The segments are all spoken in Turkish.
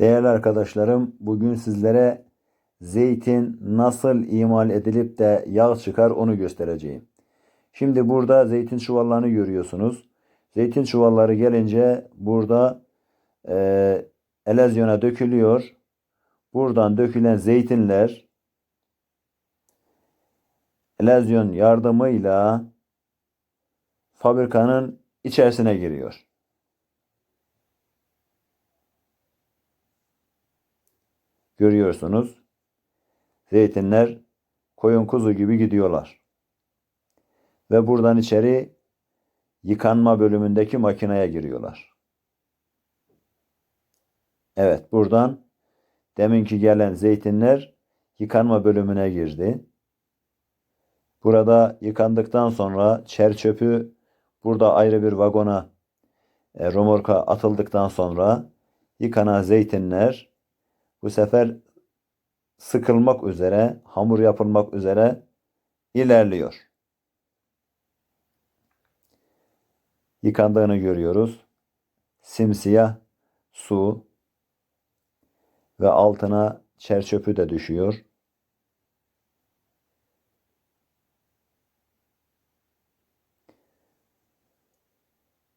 Değerli arkadaşlarım, bugün sizlere zeytin nasıl imal edilip de yağ çıkar onu göstereceğim. Şimdi burada zeytin çuvallarını görüyorsunuz. Zeytin çuvalları gelince burada e, elezyona dökülüyor. Buradan dökülen zeytinler elezyon yardımıyla fabrikanın içerisine giriyor. Görüyorsunuz. Zeytinler koyun kuzu gibi gidiyorlar. Ve buradan içeri yıkanma bölümündeki makineye giriyorlar. Evet, buradan deminki gelen zeytinler yıkanma bölümüne girdi. Burada yıkandıktan sonra çer çöpü burada ayrı bir vagona e, romorka atıldıktan sonra yıkanan zeytinler bu sefer sıkılmak üzere, hamur yapılmak üzere ilerliyor. Yıkandığını görüyoruz. Simsiyah su ve altına çer çöpü de düşüyor.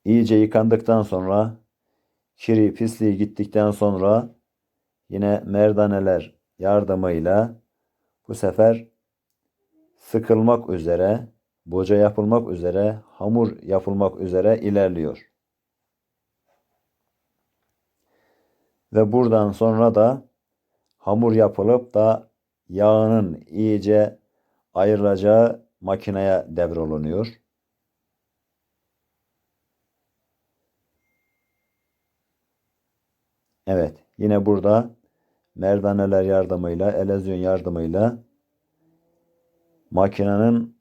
İyice yıkandıktan sonra kiri pisliği gittikten sonra yine merdaneler yardımıyla bu sefer sıkılmak üzere, boca yapılmak üzere, hamur yapılmak üzere ilerliyor. Ve buradan sonra da hamur yapılıp da yağının iyice ayrılacağı makineye devrolunuyor. Evet, yine burada merdaneler yardımıyla, elezyon yardımıyla makinenin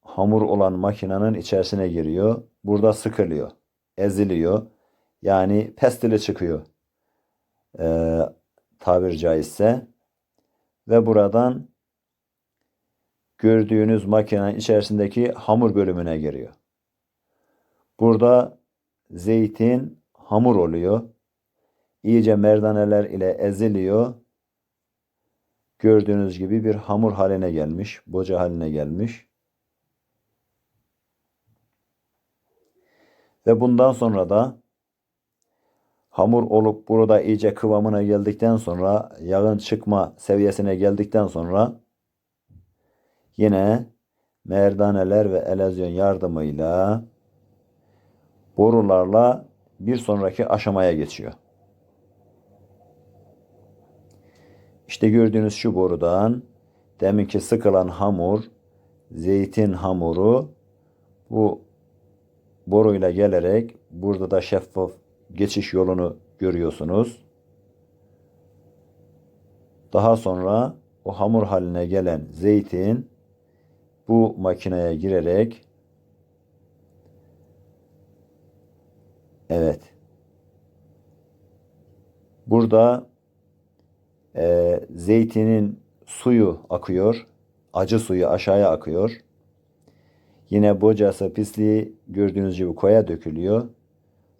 hamur olan makinenin içerisine giriyor. Burada sıkılıyor, eziliyor. Yani pestili çıkıyor. Ee, tabir caizse. Ve buradan gördüğünüz makinenin içerisindeki hamur bölümüne giriyor. Burada zeytin hamur oluyor iyice merdaneler ile eziliyor. Gördüğünüz gibi bir hamur haline gelmiş, boca haline gelmiş. Ve bundan sonra da hamur olup burada iyice kıvamına geldikten sonra yağın çıkma seviyesine geldikten sonra yine merdaneler ve elezyon yardımıyla borularla bir sonraki aşamaya geçiyor. İşte gördüğünüz şu borudan deminki sıkılan hamur, zeytin hamuru bu boruyla gelerek burada da şeffaf geçiş yolunu görüyorsunuz. Daha sonra o hamur haline gelen zeytin bu makineye girerek evet burada zeytinin suyu akıyor. Acı suyu aşağıya akıyor. Yine bocası pisliği gördüğünüz gibi koya dökülüyor.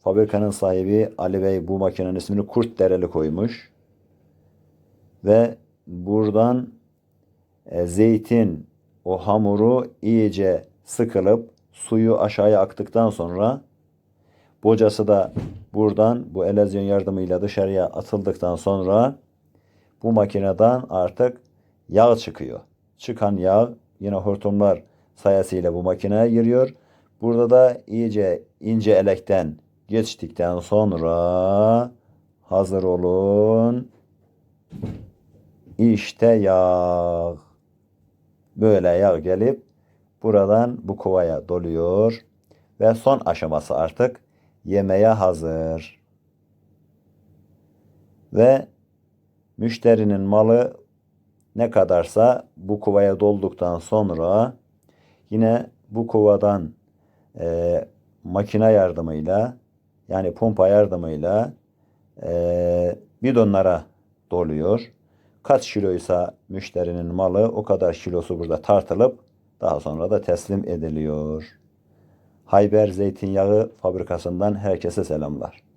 Fabrikanın sahibi Ali Bey bu makinenin ismini Kurt Dereli koymuş. Ve buradan e, zeytin o hamuru iyice sıkılıp suyu aşağıya aktıktan sonra bocası da buradan bu elezyon yardımıyla dışarıya atıldıktan sonra bu makineden artık yağ çıkıyor. Çıkan yağ yine hortumlar sayesinde bu makineye giriyor. Burada da iyice ince elekten geçtikten sonra hazır olun. İşte yağ. Böyle yağ gelip buradan bu kovaya doluyor ve son aşaması artık yemeye hazır. Ve Müşterinin malı ne kadarsa bu kovaya dolduktan sonra yine bu kovadan e, makine yardımıyla yani pompa yardımıyla e, bidonlara doluyor. Kaç kiloysa müşterinin malı o kadar kilosu burada tartılıp daha sonra da teslim ediliyor. Hayber Zeytinyağı Fabrikası'ndan herkese selamlar.